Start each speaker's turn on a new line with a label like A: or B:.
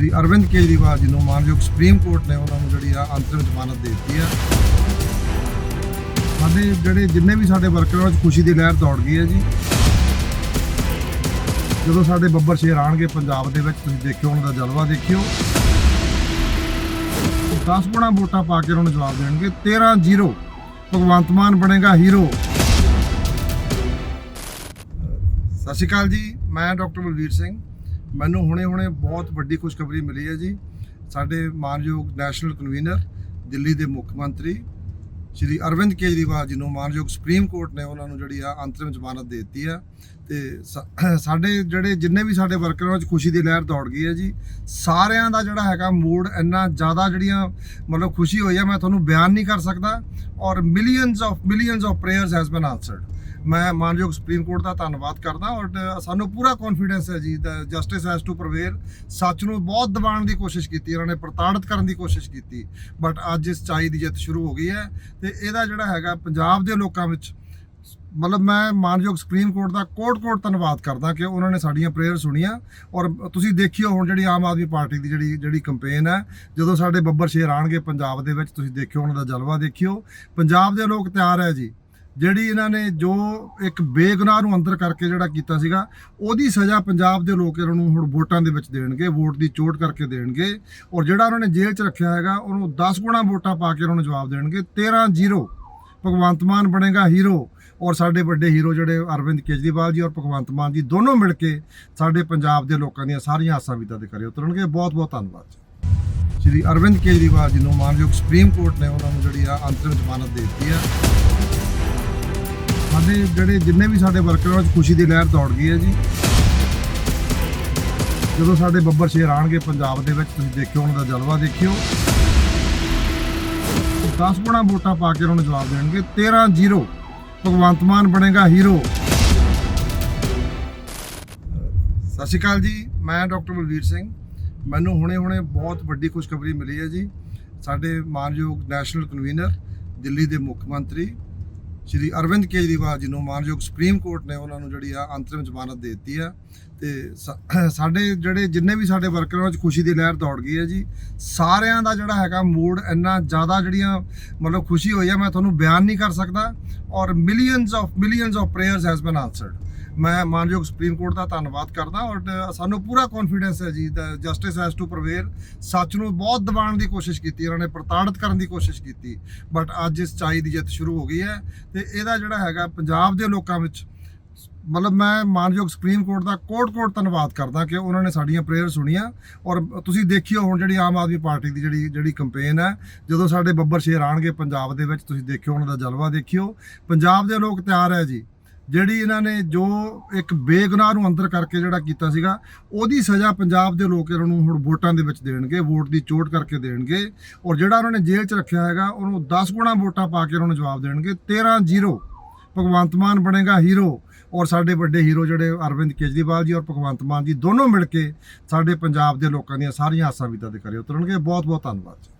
A: ਸ਼੍ਰੀ ਅਰਵਿੰਦ ਕੇਜਰੀਵਾਲ ਜੀ ਨੂੰ ਮਾਨਯੋਗ supreme court ਨੇ ਉਹਨਾਂ ਨੂੰ ਜਿਹੜੀ ਆ ਅੰਤਰਿਮ ਜ਼ਮਾਨਤ ਦੇ ਦਿੱਤੀ ਆ। ਸਾਡੇ ਜਿਹੜੇ ਜਿੰਨੇ ਵੀ ਸਾਡੇ ਵਰਕਰਾਂ ਵਿੱਚ ਖੁਸ਼ੀ ਦੀ ਲਹਿਰ ਦੌੜ ਗਈ ਹੈ ਜੀ। ਜਦੋਂ ਸਾਡੇ ਬੱਬਰ ਸ਼ੇਰ ਆਣਗੇ ਪੰਜਾਬ ਦੇ ਵਿੱਚ, ਤੁਸੀਂ ਦੇਖਿਓ ਉਹਨਾਂ ਦਾ ਜਲਵਾ ਦੇਖਿਓ। 10 ਗੁਣਾ ਵੋਟਾਂ ਪਾ ਕੇ ਉਹਨਾਂ ਨੂੰ ਜਵਾਬ ਦੇਣਗੇ। 13-0 ਭਗਵੰਤ ਮਾਨ ਬਣੇਗਾ ਹੀਰੋ। ਸਤਿ ਸ਼੍ਰੀ ਅਕਾਲ ਜੀ, ਮੈਂ ਡਾਕਟਰ ਬਲਵੀਰ ਸਿੰਘ। ਮੈਨੂੰ ਹੁਣੇ-ਹੁਣੇ ਬਹੁਤ ਵੱਡੀ ਖੁਸ਼ਖਬਰੀ ਮਿਲੀ ਹੈ ਜੀ। ਸਾਡੇ ਮਾਨਯੋਗ ਨੈਸ਼ਨਲ ਕਨਵੀਨਰ, ਦਿੱਲੀ ਦੇ ਮੁੱਖ ਮੰਤਰੀ ਸ਼੍ਰੀ ਅਰਵਿੰਦ ਕੇਜਰੀਵਾਲ ਜੀ ਨੂੰ ਮਾਨਯੋਗ ਸੁਪਰੀਮ ਕੋਰਟ ਨੇ ਉਹਨਾਂ ਨੂੰ ਜਿਹੜੀ ਆ ਅੰਤਰਿਮ ਜ਼ਮਾਨਤ ਦੇ ਦਿੱਤੀ ਆ। ਤੇ ਸਾ- ਸਾਡੇ ਜਿਹੜੇ ਜਿੰਨੇ ਵੀ ਸਾਡੇ ਵਰਕਰਾਂ 'ਚ ਖੁਸ਼ੀ ਦੀ ਲਹਿਰ ਦੌੜ ਗਈ ਹੈ ਜੀ, ਸਾਰਿਆਂ ਦਾ ਜਿਹੜਾ ਹੈਗਾ ਮੂਡ ਇੰਨਾ ਜ਼ਿਆਦਾ ਜਿਹੜੀਆਂ ਮਤਲਬ ਖੁਸ਼ੀ ਹੋਈ ਆ, ਮੈਂ ਤੁਹਾਨੂੰ ਬਿਆਨ ਨਹੀਂ ਕਰ ਸਕਦਾ ਔਰ millions of millions of prayers has been answered ਮੈਂ ਮਾਨਯੋਗ ਸੁਪਰੀਮ ਕੋਰਟ ਦਾ ਧੰਨਵਾਦ ਕਰਦਾ ਔਰ ਸਾਨੂੰ ਪੂਰਾ ਕੌਨਫੀਡੈਂਸ ਹੈ ਜੀ ਜਸਟਿਸ ਹੈਜ਼ ਟੂ ਪ੍ਰਵੇਲ ਸੱਚ ਨੂੰ ਬਹੁਤ ਦਬਾਉਣ ਦੀ ਕੋਸ਼ਿਸ਼ ਕੀਤੀ, ਇਹਨਾਂ ਨੇ ਪ੍ਰਤਾੜਿਤ ਕਰਨ ਦੀ ਕੋਸ਼ਿਸ਼ ਕੀਤੀ ਬਟ ਅੱਜ ਇਸ ਚਾਈ ਦੀ ਜਿੱਤ ਸ਼ੁਰੂ ਹੋ ਗਈ ਹੈ ਤੇ ਇਹਦਾ ਜਿਹੜਾ ਹੈਗਾ ਪੰਜਾਬ ਦੇ ਲੋਕਾਂ ਵਿੱਚ, ਮਤਲਬ ਮੈਂ ਮਾਨਯੋਗ ਸੁਪਰੀਮ ਕੋਰਟ ਦਾ ਕੋਟ-ਕੋਟ ਧੰਨਵਾਦ ਕਰਦਾ ਕਿ ਉਹਨਾਂ ਨੇ ਸਾਡੀਆਂ ਪ੍ਰੇਅਰ ਸੁਣੀਆਂ ਔਰ ਤੁਸੀਂ ਦੇਖਿਓ ਹੁਣ ਜਿਹੜੀ ਆਮ ਆਦਮੀ ਪਾਰਟੀ ਦੀ ਜਿਹੜੀ ਜਿਹੜੀ ਕੰਪੇਨ ਹੈ, ਜਦੋਂ ਸਾਡੇ ਬੱਬਰ ਸ਼ੇਰ ਆਣਗੇ ਪੰਜਾਬ ਦੇ ਵਿੱਚ, ਤੁਸੀਂ ਦੇਖਿਓ ਉਹਨਾਂ ਦਾ ਜਲਵਾ ਦੇਖਿਓ। ਪੰਜਾਬ ਦੇ ਲੋਕ ਤਿਆਰ ਹੈ ਜੀ। ਜਿਹੜੀ ਇਹਨਾਂ ਨੇ ਜੋ ਇੱਕ ਬੇਗੁਨਾਹ ਨੂੰ ਅੰਦਰ ਕਰਕੇ ਜਿਹੜਾ ਕੀਤਾ ਸੀਗਾ, ਉਹਦੀ ਸਜ਼ਾ ਪੰਜਾਬ ਦੇ ਲੋਕ ਇਹਨਾਂ ਨੂੰ ਹੁਣ ਵੋਟਾਂ ਦੇ ਵਿੱਚ ਦੇਣਗੇ, ਵੋਟ ਦੀ ਚੋਟ ਕਰਕੇ ਦੇਣਗੇ ਔਰ ਜਿਹੜਾ ਉਹਨਾਂ ਨੇ ਜੇਲ੍ਹ 'ਚ ਰੱਖਿਆ ਹੈਗਾ, ਉਹਨੂੰ 10 ਗੁਣਾ ਵੋਟਾਂ ਪਾ ਕੇ ਉਹਨਾਂ ਨੂੰ ਜਵਾਬ ਦੇਣਗੇ। 13-0 ਭਗਵੰਤ ਮਾਨ ਬਣੇਗਾ ਹੀਰੋ ਔਰ ਸਾਡੇ ਵੱਡੇ ਹੀਰੋ ਜਿਹੜੇ ਅਰਵਿੰਦ ਕੇਜਰੀਵਾਲ ਜੀ ਔਰ ਭਗਵੰਤ ਮਾਨ ਜੀ ਦੋਨੋਂ ਮਿਲ ਕੇ ਸਾਡੇ ਪੰਜਾਬ ਦੇ ਲੋਕਾਂ ਦੀਆਂ ਸਾਰੀਆਂ ਆਸਾਂ ਵਿਦਾ ਦੇ ਕਰੇ ਉਤਰਨਗੇ। ਬਹੁਤ ਬਹੁਤ ਧੰਨਵਾਦ ਜੀ। ਸ਼੍ਰੀ ਅਰਵਿੰਦ ਕੇਜਰੀਵਾਲ ਜੀ ਨੂੰ ਮਾਨਯੋਗ ਸੁਪਰੀਮ ਕੋਰਟ ਨੇ ਉਹਨਾਂ ਨੂੰ ਜਿਹੜੀ ਆ ਅੰਤਰਿਮ ਜ਼ਮਾਨਤ ਦੇ ਦਿੱਤੀ ਆ। ਸਾਡੇ ਜਿਹੜੇ ਜਿੰਨੇ ਵੀ ਸਾਡੇ ਵਰਕਰਾਂ ਵਿੱਚ ਖੁਸ਼ੀ ਦੀ ਲਹਿਰ ਦੌੜ ਗਈ ਹੈ ਜੀ। ਜਦੋਂ ਸਾਡੇ ਬੱਬਰ ਸ਼ੇਰ ਆਣਗੇ ਪੰਜਾਬ ਦੇ ਵਿੱਚ, ਤੁਸੀਂ ਦੇਖਿਓ, ਉਹਨਾਂ ਦਾ ਜਲਵਾ ਦੇਖਿਓ। 10 ਗੁਣਾ ਵੋਟਾਂ ਪਾ ਕੇ ਉਹਨਾਂ ਨੂੰ ਜਵਾਬ ਦੇਣਗੇ। 13-0 ਭਗਵੰਤ ਮਾਨ ਬਣੇਗਾ ਹੀਰੋ। ਸਤਿ ਸ਼੍ਰੀ ਅਕਾਲ ਜੀ, ਮੈਂ ਡਾਕਟਰ ਬਲਵੀਰ ਸਿੰਘ। ਮੈਨੂੰ ਹੁਣੇ-ਹੁਣੇ ਬਹੁਤ ਵੱਡੀ ਖੁਸ਼ਖਬਰੀ ਮਿਲੀ ਹੈ ਜੀ। ਸਾਡੇ ਮਾਨਯੋਗ ਨੈਸ਼ਨਲ ਕਨਵੀਨਰ ਦਿੱਲੀ ਦੇ ਮੁੱਖ ਮੰਤਰੀ ਸ਼੍ਰੀ ਅਰਵਿੰਦ ਕੇਜਰੀਵਾਲ ਜੀ ਨੂੰ ਮਾਨਯੋਗ ਸੁਪਰੀਮ ਕੋਰਟ ਨੇ ਉਹਨਾਂ ਨੂੰ ਜਿਹੜੀ ਆ ਅੰਤਰਿਮ ਜ਼ਮਾਨਤ ਦੇ ਦਿੱਤੀ ਆ। ਤੇ ਸਾ- ਸਾਡੇ ਜਿਹੜੇ ਜਿੰਨੇ ਵੀ ਸਾਡੇ ਵਰਕਰ ਉਹਨਾਂ 'ਚ ਖੁਸ਼ੀ ਦੀ ਲਹਿਰ ਦੌੜ ਗਈ ਹੈ ਜੀ। ਸਾਰਿਆਂ ਦਾ ਜਿਹੜਾ ਹੈਗਾ ਮੂਡ ਇੰਨਾ ਜ਼ਿਆਦਾ ਜਿਹੜੀਆਂ ਮਤਲਬ ਖੁਸ਼ੀ ਹੋਈ ਆ, ਮੈਂ ਤੁਹਾਨੂੰ ਬਿਆਨ ਨਹੀਂ ਕਰ ਸਕਦਾ। ਔਰ millions of millions of prayers has been answered ਮੈਂ ਮਾਨਯੋਗ ਸੁਪਰੀਮ ਕੋਰਟ ਦਾ ਧੰਨਵਾਦ ਕਰਦਾ ਔਰ ਸਾਨੂੰ ਪੂਰਾ ਕੌਨਫੀਡੈਂਸ ਹੈ ਜੀ ਜਸਟਿਸ ਹੈਜ਼ ਟੂ ਪ੍ਰਵੇਲ ਸੱਚ ਨੂੰ ਬਹੁਤ ਦਬਾਉਣ ਦੀ ਕੋਸ਼ਿਸ਼ ਕੀਤੀ, ਇਹਨਾਂ ਨੇ ਪ੍ਰਤਾੜਿਤ ਕਰਨ ਦੀ ਕੋਸ਼ਿਸ਼ ਕੀਤੀ ਬਟ ਅੱਜ ਇਸ ਚਾਈ ਦੀ ਜਿੱਤ ਸ਼ੁਰੂ ਹੋ ਗਈ ਹੈ ਤੇ ਇਹਦਾ ਜਿਹੜਾ ਹੈਗਾ ਪੰਜਾਬ ਦੇ ਲੋਕਾਂ ਵਿੱਚ, ਮਤਲਬ ਮੈਂ ਮਾਨਯੋਗ ਸੁਪਰੀਮ ਕੋਰਟ ਦਾ ਕੋਟ-ਕੋਟ ਧੰਨਵਾਦ ਕਰਦਾ ਕਿ ਉਹਨਾਂ ਨੇ ਸਾਡੀਆਂ ਪ੍ਰੇਅਰ ਸੁਣੀਆਂ ਔਰ ਤੁਸੀਂ ਦੇਖਿਓ ਹੁਣ ਜਿਹੜੀ ਆਮ ਆਦਮੀ ਪਾਰਟੀ ਦੀ ਜਿਹੜੀ ਜਿਹੜੀ ਕੰਪੇਨ ਹੈ, ਜਦੋਂ ਸਾਡੇ ਬੱਬਰ ਸ਼ੇਰ ਆਣਗੇ ਪੰਜਾਬ ਦੇ ਵਿੱਚ, ਤੁਸੀਂ ਦੇਖਿਓ ਉਹਨਾਂ ਦਾ ਜਲਵਾ ਦੇਖਿਓ। ਪੰਜਾਬ ਦੇ ਲੋਕ ਤਿਆਰ ਹੈ ਜੀ। ਜਿਹੜੀ ਇਹਨਾਂ ਨੇ ਜੋ ਇੱਕ ਬੇਗੁਨਾਹ ਨੂੰ ਅੰਦਰ ਕਰਕੇ ਜਿਹੜਾ ਕੀਤਾ ਸੀਗਾ, ਉਹਦੀ ਸਜ਼ਾ ਪੰਜਾਬ ਦੇ ਲੋਕ ਇਹਨਾਂ ਨੂੰ ਹੁਣ ਵੋਟਾਂ ਦੇ ਵਿੱਚ ਦੇਣਗੇ, ਵੋਟ ਦੀ ਚੋਟ ਕਰਕੇ ਦੇਣਗੇ ਔਰ ਜਿਹੜਾ ਉਹਨਾਂ ਨੇ ਜੇਲ੍ਹ 'ਚ ਰੱਖਿਆ ਹੈਗਾ, ਉਹਨੂੰ 10 ਗੁਣਾ ਵੋਟਾਂ ਪਾ ਕੇ ਉਹਨਾਂ ਨੂੰ ਜਵਾਬ ਦੇਣਗੇ। 13-0 ਭਗਵੰਤ ਮਾਨ ਬਣੇਗਾ ਹੀਰੋ ਔਰ ਸਾਡੇ ਵੱਡੇ ਹੀਰੋ ਜਿਹੜੇ ਅਰਵਿੰਦ ਕੇਜਰੀਵਾਲ ਜੀ ਔਰ ਭਗਵੰਤ ਮਾਨ ਜੀ ਦੋਨੋਂ ਮਿਲ ਕੇ ਸਾਡੇ ਪੰਜਾਬ ਦੇ ਲੋਕਾਂ ਦੀਆਂ ਸਾਰੀਆਂ ਆਸਾਂ ਵਿਦਾ ਦੇ ਕਰੇ ਉਤਰਨਗੇ। ਬਹੁਤ ਬਹੁਤ ਧੰਨਵਾਦ ਜੀ।